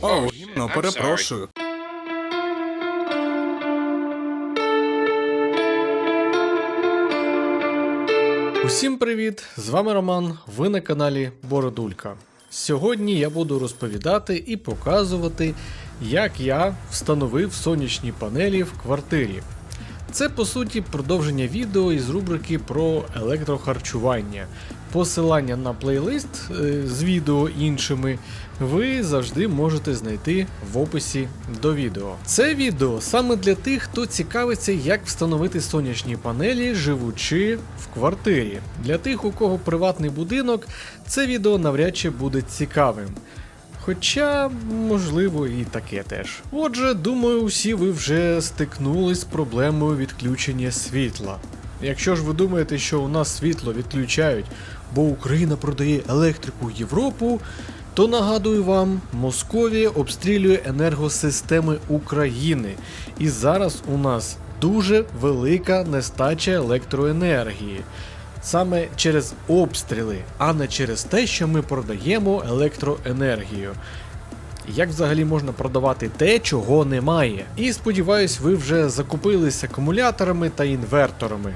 О, гімно, перепрошую. Усім привіт! З вами Роман. Ви на каналі Бородулька. Сьогодні я буду розповідати і показувати, як я встановив сонячні панелі в квартирі. Це по суті продовження відео із рубрики про електрохарчування. Посилання на плейлист е, з відео іншими ви завжди можете знайти в описі до відео. Це відео саме для тих, хто цікавиться, як встановити сонячні панелі, живучи в квартирі. Для тих, у кого приватний будинок, це відео навряд чи буде цікавим. Хоча, можливо, і таке теж. Отже, думаю, усі ви вже стикнулись з проблемою відключення світла. Якщо ж ви думаєте, що у нас світло відключають, бо Україна продає електрику Європу, то нагадую вам, Московія обстрілює енергосистеми України. І зараз у нас дуже велика нестача електроенергії. Саме через обстріли, а не через те, що ми продаємо електроенергію. Як взагалі можна продавати те, чого немає? І сподіваюсь, ви вже закупились акумуляторами та інверторами.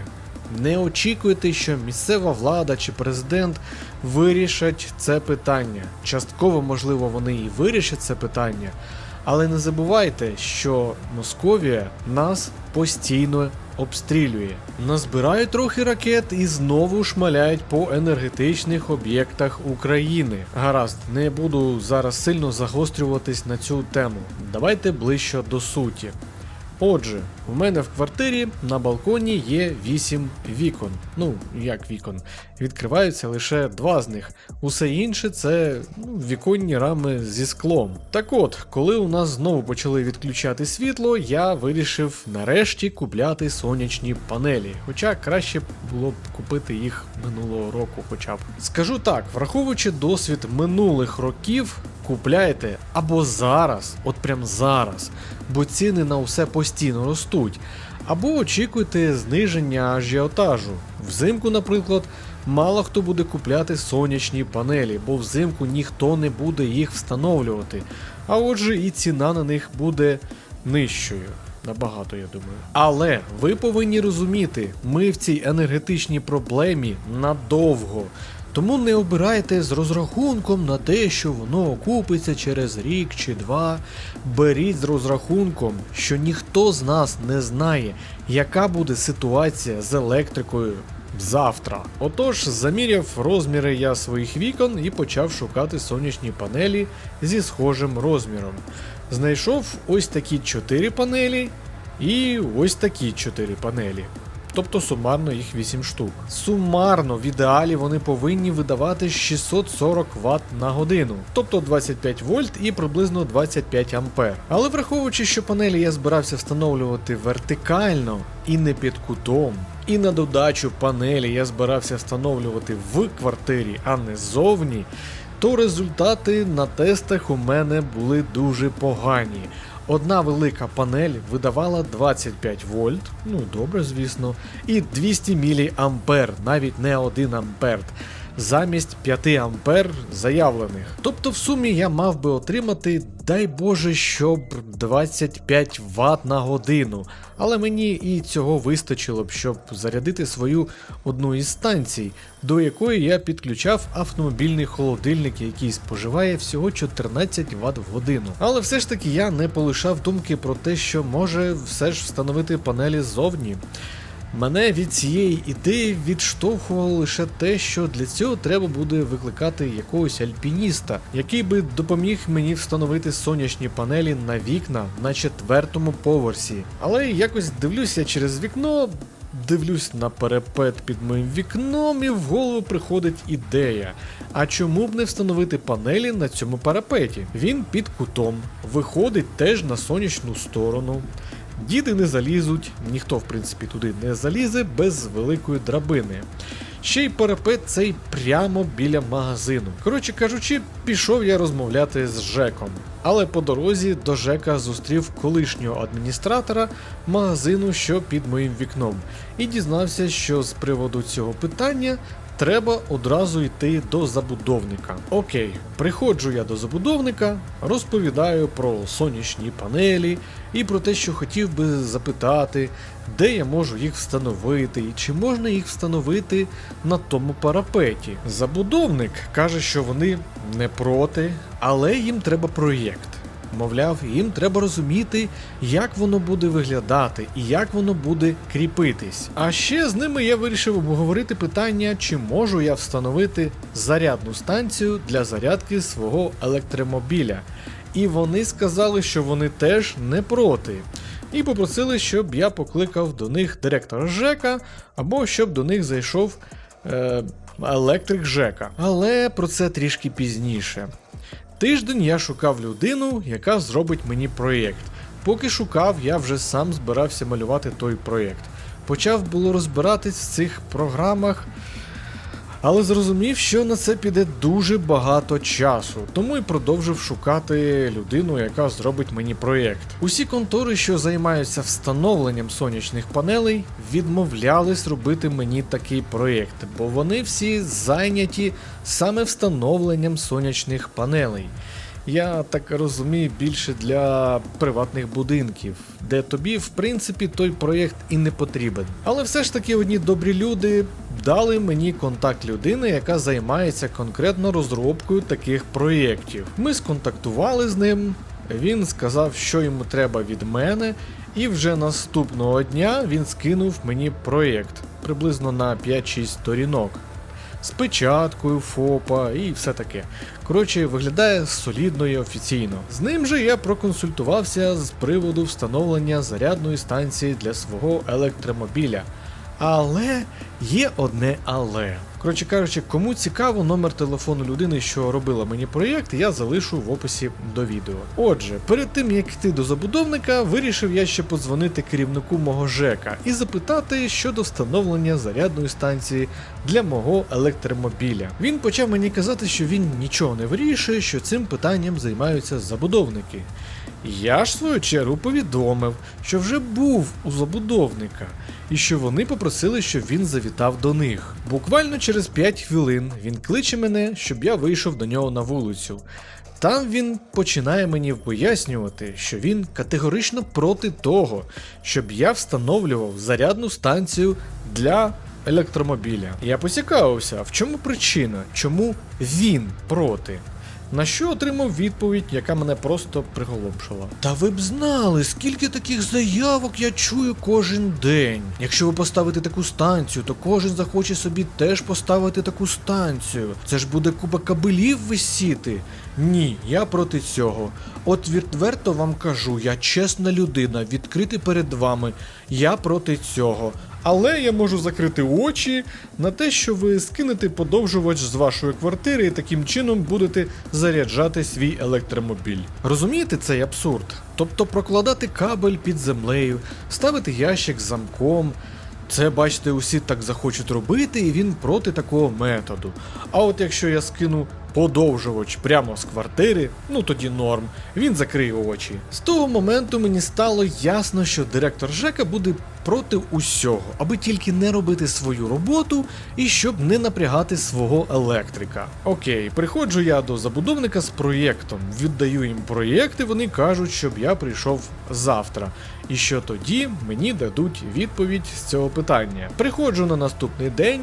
Не очікуйте, що місцева влада чи президент вирішать це питання. Частково, можливо, вони і вирішать це питання, але не забувайте, що Московія нас постійно обстрілює. Назбирають трохи ракет і знову шмаляють по енергетичних об'єктах України. Гаразд, не буду зараз сильно загострюватись на цю тему. Давайте ближче до суті. Отже, у мене в квартирі на балконі є 8 вікон. Ну, як вікон, відкриваються лише два з них. Усе інше це ну, віконні рами зі склом. Так от, коли у нас знову почали відключати світло, я вирішив нарешті купляти сонячні панелі. Хоча краще було б купити їх минулого року, хоча б. Скажу так, враховуючи досвід минулих років, купляйте або зараз, от прям зараз, бо ціни на усе постійно ростуть. Або очікуйте зниження ажіотажу. Взимку, наприклад, мало хто буде купляти сонячні панелі, бо взимку ніхто не буде їх встановлювати. А отже, і ціна на них буде нижчою. Набагато, я думаю. Але ви повинні розуміти, ми в цій енергетичній проблемі надовго. Тому не обирайте з розрахунком на те, що воно окупиться через рік чи два. Беріть з розрахунком, що ніхто з нас не знає, яка буде ситуація з електрикою завтра. Отож, заміряв розміри я своїх вікон і почав шукати сонячні панелі зі схожим розміром. Знайшов ось такі 4 панелі і ось такі 4 панелі. Тобто сумарно їх 8 штук. Сумарно в ідеалі вони повинні видавати 640 Вт на годину, тобто 25 вольт і приблизно 25 ампер. Але враховуючи, що панелі я збирався встановлювати вертикально і не під кутом, і на додачу панелі я збирався встановлювати в квартирі, а не ззовні, то результати на тестах у мене були дуже погані. Одна велика панель видавала 25 вольт, ну добре, звісно, і 200 міліампер, навіть не 1 ампер, замість 5 ампер заявлених. Тобто в сумі я мав би отримати, дай Боже, щоб 25 Вт на годину. Але мені і цього вистачило б, щоб зарядити свою одну із станцій, до якої я підключав автомобільний холодильник, який споживає всього 14 Вт в годину. Але все ж таки я не полишав думки про те, що може все ж встановити панелі ззовні. Мене від цієї ідеї відштовхувало лише те, що для цього треба буде викликати якогось альпініста, який би допоміг мені встановити сонячні панелі на вікна на четвертому поверсі. Але якось дивлюся через вікно, дивлюсь на перепет під моїм вікном, і в голову приходить ідея. А чому б не встановити панелі на цьому парапеті? Він під кутом, виходить теж на сонячну сторону. Діди не залізуть, ніхто в принципі туди не залізе без великої драбини. Ще й парапет цей прямо біля магазину. Коротше кажучи, пішов я розмовляти з Жеком. Але по дорозі до Жека зустрів колишнього адміністратора магазину, що під моїм вікном, і дізнався, що з приводу цього питання треба одразу йти до забудовника. Окей, приходжу я до забудовника, розповідаю про сонячні панелі і про те, що хотів би запитати, де я можу їх встановити, і чи можна їх встановити на тому парапеті. Забудовник каже, що вони не проти, але їм треба проєкт. Мовляв, їм треба розуміти, як воно буде виглядати і як воно буде кріпитись. А ще з ними я вирішив обговорити питання, чи можу я встановити зарядну станцію для зарядки свого електромобіля. І вони сказали, що вони теж не проти. І попросили, щоб я покликав до них директора ЖЕКа, або щоб до них зайшов е, електрик ЖЕКа. Але про це трішки пізніше. Тиждень я шукав людину, яка зробить мені проєкт. Поки шукав, я вже сам збирався малювати той проєкт. Почав було розбиратись в цих програмах, але зрозумів, що на це піде дуже багато часу, тому і продовжив шукати людину, яка зробить мені проєкт. Усі контори, що займаються встановленням сонячних панелей, відмовлялись робити мені такий проєкт, бо вони всі зайняті саме встановленням сонячних панелей. Я так розумію, більше для приватних будинків, де тобі, в принципі, той проєкт і не потрібен. Але все ж таки одні добрі люди дали мені контакт людини, яка займається конкретно розробкою таких проєктів. Ми сконтактували з ним. Він сказав, що йому треба від мене, і вже наступного дня він скинув мені проєкт приблизно на 5-6 сторінок з печаткою ФОПа і все таке. Коротше, виглядає солідно і офіційно. З ним же я проконсультувався з приводу встановлення зарядної станції для свого електромобіля. Але є одне але. Коротше кажучи, кому цікаво, номер телефону людини, що робила мені проєкт, я залишу в описі до відео. Отже, перед тим як йти до забудовника, вирішив я ще подзвонити керівнику мого ЖЕКа і запитати щодо встановлення зарядної станції для мого електромобіля. Він почав мені казати, що він нічого не вирішує, що цим питанням займаються забудовники. Я ж в свою чергу повідомив, що вже був у забудовника, і що вони попросили, щоб він завітав до них. Буквально через 5 хвилин він кличе мене, щоб я вийшов до нього на вулицю. Там він починає мені пояснювати, що він категорично проти того, щоб я встановлював зарядну станцію для електромобіля. Я поцікавився, в чому причина, чому він проти. На що отримав відповідь, яка мене просто приголомшила. Та ви б знали, скільки таких заявок я чую кожен день. Якщо ви поставите таку станцію, то кожен захоче собі теж поставити таку станцію. Це ж буде купа кабелів висіти. Ні, я проти цього. От відверто вам кажу, я чесна людина, відкрити перед вами. Я проти цього. Але я можу закрити очі на те, що ви скинете подовжувач з вашої квартири і таким чином будете заряджати свій електромобіль. Розумієте цей абсурд? Тобто прокладати кабель під землею, ставити ящик з замком. Це, бачите, усі так захочуть робити, і він проти такого методу. А от якщо я скину подовжувач прямо з квартири, ну тоді норм, він закриє очі. З того моменту мені стало ясно, що директор ЖЕКа буде проти усього, аби тільки не робити свою роботу і щоб не напрягати свого електрика. Окей, приходжу я до забудовника з проєктом, віддаю їм проєкт, і вони кажуть, щоб я прийшов завтра. І що тоді мені дадуть відповідь з цього питання. Приходжу на наступний день,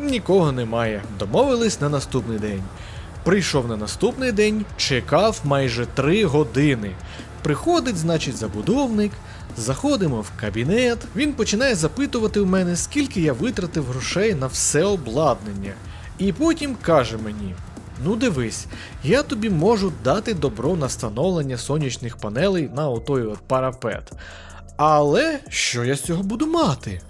нікого немає. Домовились на наступний день. Прийшов на наступний день, чекав майже 3 години. Приходить, значить, забудовник, заходимо в кабінет. Він починає запитувати у мене, скільки я витратив грошей на все обладнання. І потім каже мені: Ну дивись, я тобі можу дати добро на встановлення сонячних панелей на отой от парапет. Але що я з цього буду мати?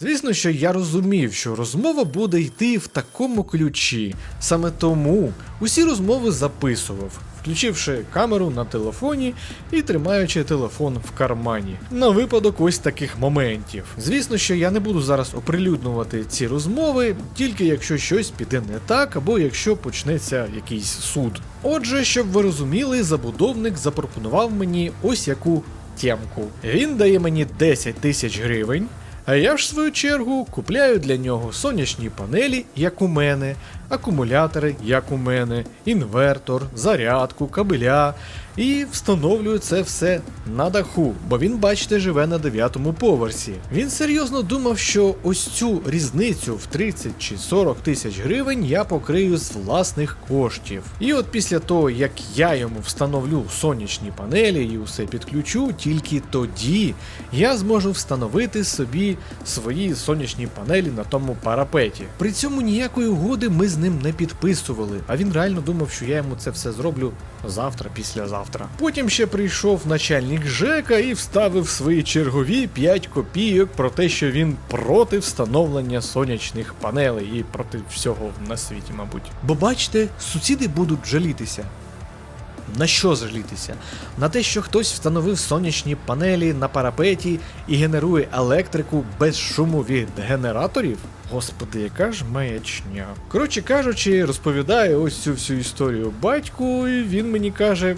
Звісно, що я розумів, що розмова буде йти в такому ключі. Саме тому усі розмови записував, включивши камеру на телефоні і тримаючи телефон в кармані. На випадок ось таких моментів. Звісно, що я не буду зараз оприлюднювати ці розмови, тільки якщо щось піде не так, або якщо почнеться якийсь суд. Отже, щоб ви розуміли, забудовник запропонував мені ось яку тємку. Він дає мені 10 тисяч гривень А я ж в свою чергу купляю для нього сонячні панелі, як у мене, акумулятори, як у мене, інвертор, зарядку, кабеля. І встановлюю це все на даху, бо він, бачите, живе на дев'ятому поверсі. Він серйозно думав, що ось цю різницю в 30 чи 40 тисяч гривень я покрию з власних коштів. І от після того, як я йому встановлю сонячні панелі і усе підключу, тільки тоді я зможу встановити собі свої сонячні панелі на тому парапеті. При цьому ніякої угоди ми з ним не підписували, а він реально думав, що я йому це все зроблю завтра, післязавтра. Потім ще прийшов начальник ЖЕКа і вставив свої чергові 5 копійок про те, що він проти встановлення сонячних панелей і проти всього на світі, мабуть. Бо бачите, сусіди будуть жалітися. На що жалітися? На те, що хтось встановив сонячні панелі на парапеті і генерує електрику без шуму від генераторів? Господи, яка ж маячня. Коротше кажучи, розповідаю ось цю всю історію батьку, і він мені каже.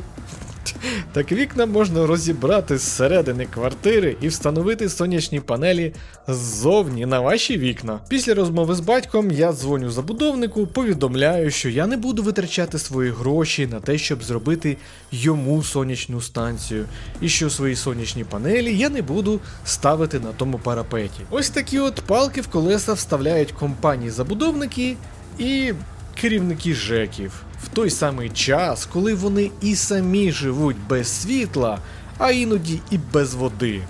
Так вікна можна розібрати зсередини квартири і встановити сонячні панелі ззовні на ваші вікна. Після розмови з батьком я дзвоню забудовнику, повідомляю, що я не буду витрачати свої гроші на те, щоб зробити йому сонячну станцію, і що свої сонячні панелі я не буду ставити на тому парапеті. Ось такі от палки в колеса вставляють компанії-забудовники і керівники ЖЕКів в той самий час, коли вони і самі живуть без світла, а іноді і без води.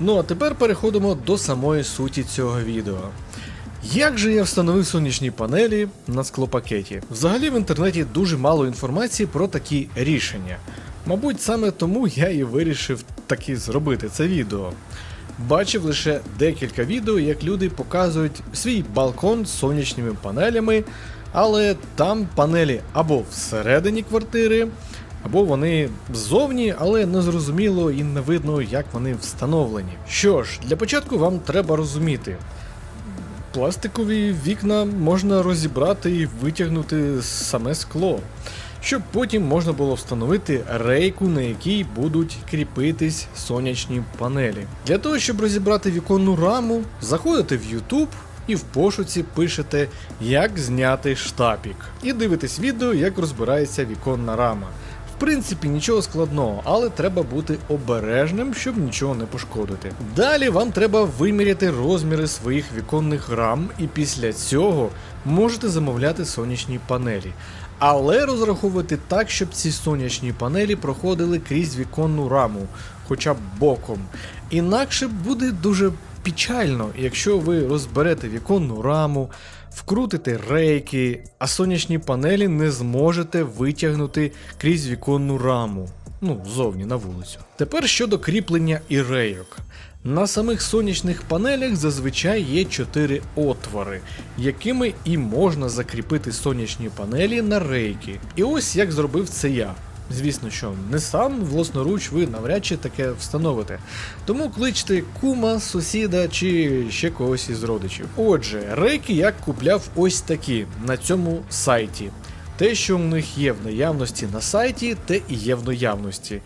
Ну а тепер переходимо до самої суті цього відео. Як же я встановив сонячні панелі на склопакеті? Взагалі в інтернеті дуже мало інформації про такі рішення. Мабуть, саме тому я і вирішив таки зробити це відео. Бачив лише декілька відео, як люди показують свій балкон з сонячними панелями, але там панелі або всередині квартири, або вони ззовні, але не зрозуміло і не видно, як вони встановлені. Що ж, для початку вам треба розуміти. Пластикові вікна можна розібрати і витягнути саме скло, щоб потім можна було встановити рейку, на якій будуть кріпитись сонячні панелі. Для того, щоб розібрати віконну раму, заходите в YouTube і в пошуці пишете як зняти штапік. І дивитесь відео, як розбирається віконна рама. В принципі, нічого складного, але треба бути обережним, щоб нічого не пошкодити. Далі вам треба виміряти розміри своїх віконних рам, і після цього можете замовляти сонячні панелі. Але розраховуйте так, щоб ці сонячні панелі проходили крізь віконну раму, хоча б боком. Інакше буде дуже печально, якщо ви розберете віконну раму, вкрутите рейки, а сонячні панелі не зможете витягнути крізь віконну раму. Ну, зовні на вулицю. Тепер щодо кріплення і рейок. На самих сонячних панелях зазвичай є 4 отвори, якими і можна закріпити сонячні панелі на рейки. І ось як зробив це я. Звісно, що не сам власноруч ви навряд чи таке встановите. Тому кличте кума, сусіда чи ще когось із родичів. Отже, рейки я купляв ось такі на цьому сайті. Те, що в них є в наявності на сайті, те і є в наявності.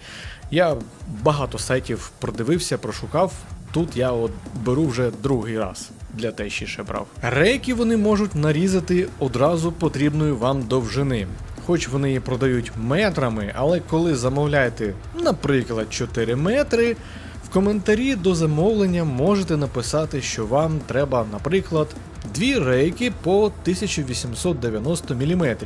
Я багато сайтів продивився, прошукав. Тут я от беру вже другий раз для тещі ще брав. Рейки вони можуть нарізати одразу потрібної вам довжини. Хоч вони і продають метрами, але коли замовляєте, наприклад, 4 метри, в коментарі до замовлення можете написати, що вам треба, наприклад, дві рейки по 1890 мм.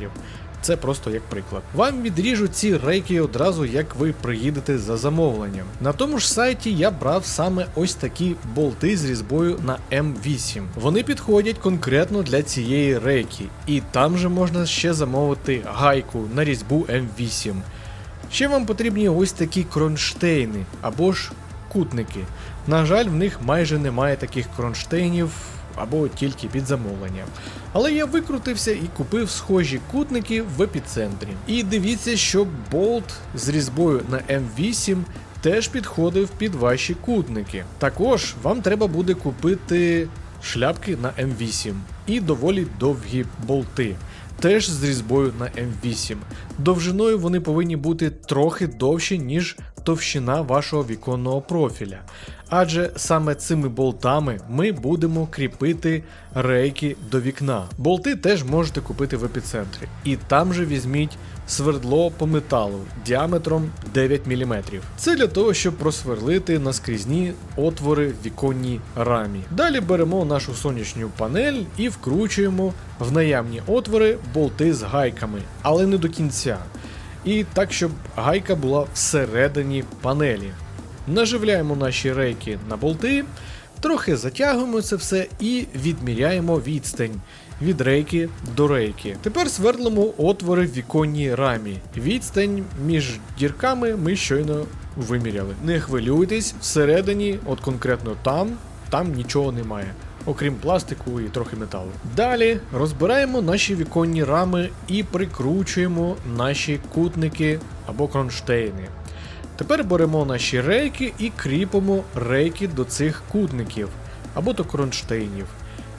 Це просто як приклад. Вам відріжуть ці рейки одразу, як ви приїдете за замовленням. На тому ж сайті я брав саме ось такі болти з різьбою на М8. Вони підходять конкретно для цієї рейки, і там же можна ще замовити гайку на різьбу М8. Ще вам потрібні ось такі кронштейни або ж кутники. На жаль, в них майже немає таких кронштейнів або тільки під замовлення. Але я викрутився і купив схожі кутники в епіцентрі. І дивіться, що болт з різьбою на М8 теж підходив під ваші кутники. Також вам треба буде купити шляпки на М8 і доволі довгі болти. теж з різьбою на М8. Довжиною вони повинні бути трохи довші, ніж товщина вашого віконного профіля. Адже саме цими болтами ми будемо кріпити рейки до вікна. Болти теж можете купити в епіцентрі. І там же візьміть свердло по металу діаметром 9 мм. Це для того, щоб просверлити наскрізні отвори в віконній рамі. Далі беремо нашу сонячну панель і вкручуємо в наявні отвори болти з гайками, але не до кінця. І так, щоб гайка була всередині панелі. Наживляємо наші рейки на болти, трохи затягуємо це все і відміряємо відстань від рейки до рейки. Тепер свердлимо отвори в віконній рамі. Відстань між дірками ми щойно виміряли. Не хвилюйтесь, всередині, от конкретно там, там нічого немає. Окрім пластику і трохи металу. Далі розбираємо наші віконні рами і прикручуємо наші кутники або кронштейни. Тепер беремо наші рейки і кріпимо рейки до цих кутників або до кронштейнів.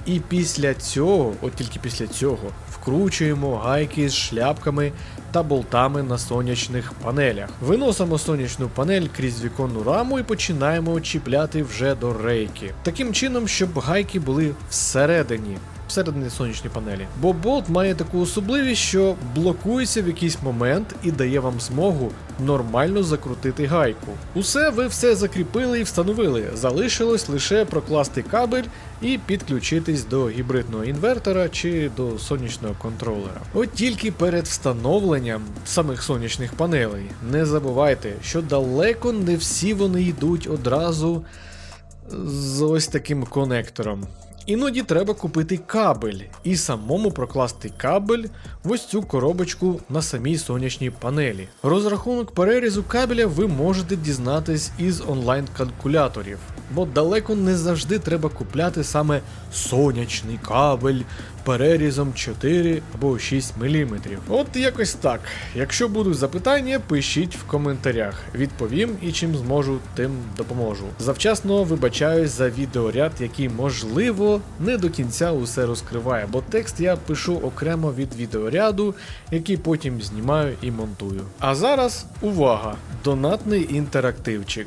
І після цього, от тільки після цього, вкручуємо гайки з шляпками та болтами на сонячних панелях. Виносимо сонячну панель крізь віконну раму і починаємо чіпляти вже до рейки. Таким чином, щоб гайки були всередині. Всередині сонячної панелі. Бо болт має таку особливість, що блокується в якийсь момент і дає вам змогу нормально закрутити гайку. Усе ви все закріпили і встановили. Залишилось лише прокласти кабель і підключитись до гібридного інвертора чи до сонячного контролера. От тільки перед встановленням самих сонячних панелей не забувайте, що далеко не всі вони йдуть одразу з ось таким конектором. Іноді треба купити кабель і самому прокласти кабель в ось цю коробочку на самій сонячній панелі. Розрахунок перерізу кабеля ви можете дізнатись із онлайн-калькуляторів, бо далеко не завжди треба купляти саме сонячний кабель перерізом 4 або 6 мм. От якось так. Якщо будуть запитання, пишіть в коментарях. Відповім і чим зможу, тим допоможу. Завчасно вибачаюсь за відеоряд, який можливо не до кінця усе розкриває, бо текст я пишу окремо від відеоряду, який потім знімаю і монтую. А зараз увага! Донатний інтерактивчик.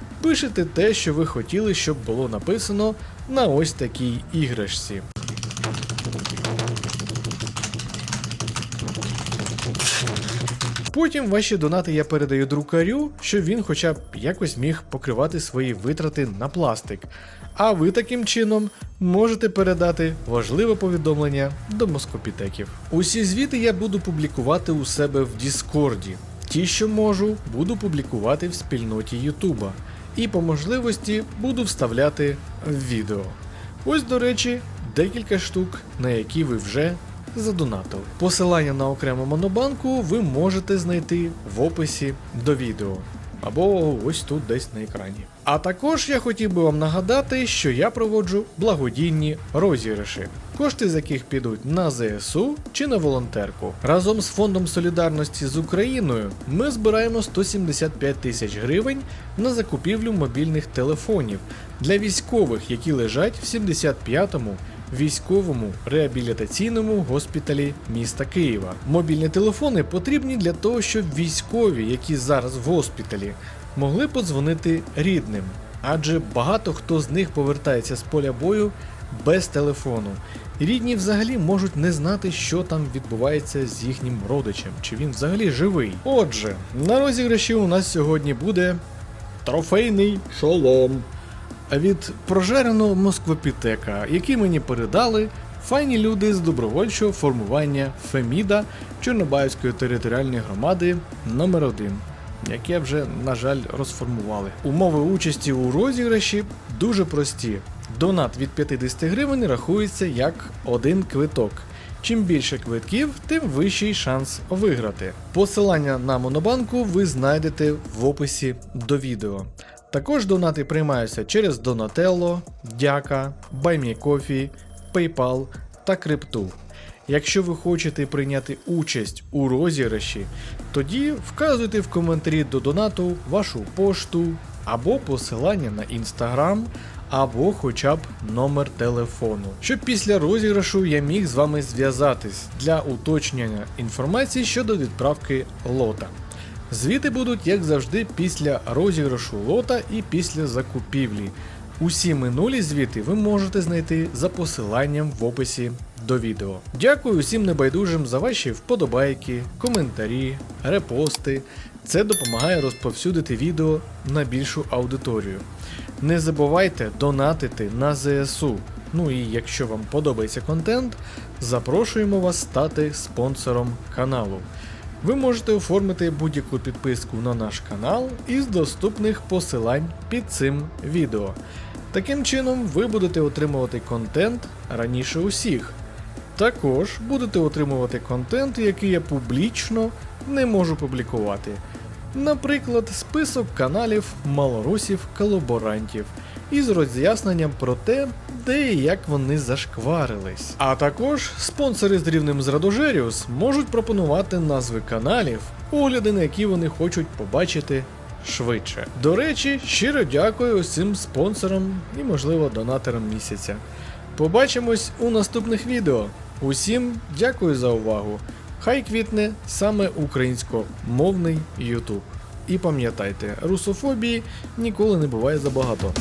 пишете те, що ви хотіли, щоб було написано на ось такій іграшці. Потім ваші донати я передаю друкарю, щоб він хоча б якось міг покривати свої витрати на пластик. А ви таким чином можете передати важливе повідомлення до москопітеків. Усі звіти я буду публікувати у себе в Діскорді. Ті, що можу, буду публікувати в спільноті Ютуба. І по можливості буду вставляти в відео. Ось, до речі, декілька штук, на які ви вже задонатили. Посилання на окрему монобанку ви можете знайти в описі до відео. Або ось тут десь на екрані. А також я хотів би вам нагадати, що я проводжу благодійні розіграші, кошти з яких підуть на ЗСУ чи на волонтерку. Разом з фондом солідарності з Україною ми збираємо 175 тисяч гривень на закупівлю мобільних телефонів для військових, які лежать в 75-му військовому реабілітаційному госпіталі міста Києва. Мобільні телефони потрібні для того, щоб військові, які зараз в госпіталі, могли подзвонити рідним, адже багато хто з них повертається з поля бою без телефону. Рідні взагалі можуть не знати, що там відбувається з їхнім родичем, чи він взагалі живий. Отже, на розіграші у нас сьогодні буде трофейний шолом від прожареного москвопітека, який мені передали файні люди з добровольчого формування Феміда Чорнобаївської територіальної громади номер 1 яке вже, на жаль, розформували. Умови участі у розіграші дуже прості. Донат від 50 гривень рахується як один квиток. Чим більше квитків, тим вищий шанс виграти. Посилання на монобанку ви знайдете в описі до відео. Також донати приймаються через Donatello, Дяка, BuyMeCoffee, PayPal та Крипту. Якщо ви хочете прийняти участь у розіграші, тоді вказуйте в коментарі до донату вашу пошту або посилання на інстаграм, або хоча б номер телефону, щоб після розіграшу я міг з вами зв'язатись для уточнення інформації щодо відправки лота. Звіти будуть, як завжди, після розіграшу лота і після закупівлі. Усі минулі звіти ви можете знайти за посиланням в описі до відео. Дякую усім небайдужим за ваші вподобайки, коментарі, репости. Це допомагає розповсюдити відео на більшу аудиторію. Не забувайте донатити на ЗСУ. Ну і якщо вам подобається контент, запрошуємо вас стати спонсором каналу. Ви можете оформити будь-яку підписку на наш канал із доступних посилань під цим відео. Таким чином, ви будете отримувати контент раніше усіх. Також будете отримувати контент, який я публічно не можу публікувати. Наприклад, список каналів малорусів-колаборантів із роз'ясненням про те, де і як вони зашкварились. А також спонсори з рівнем з можуть пропонувати назви каналів, огляди на які вони хочуть побачити швидше. До речі, щиро дякую усім спонсорам і, можливо, донаторам місяця. Побачимось у наступних відео. Усім дякую за увагу. Хай квітне саме українськомовний YouTube. І пам'ятайте, русофобії ніколи не буває забагато.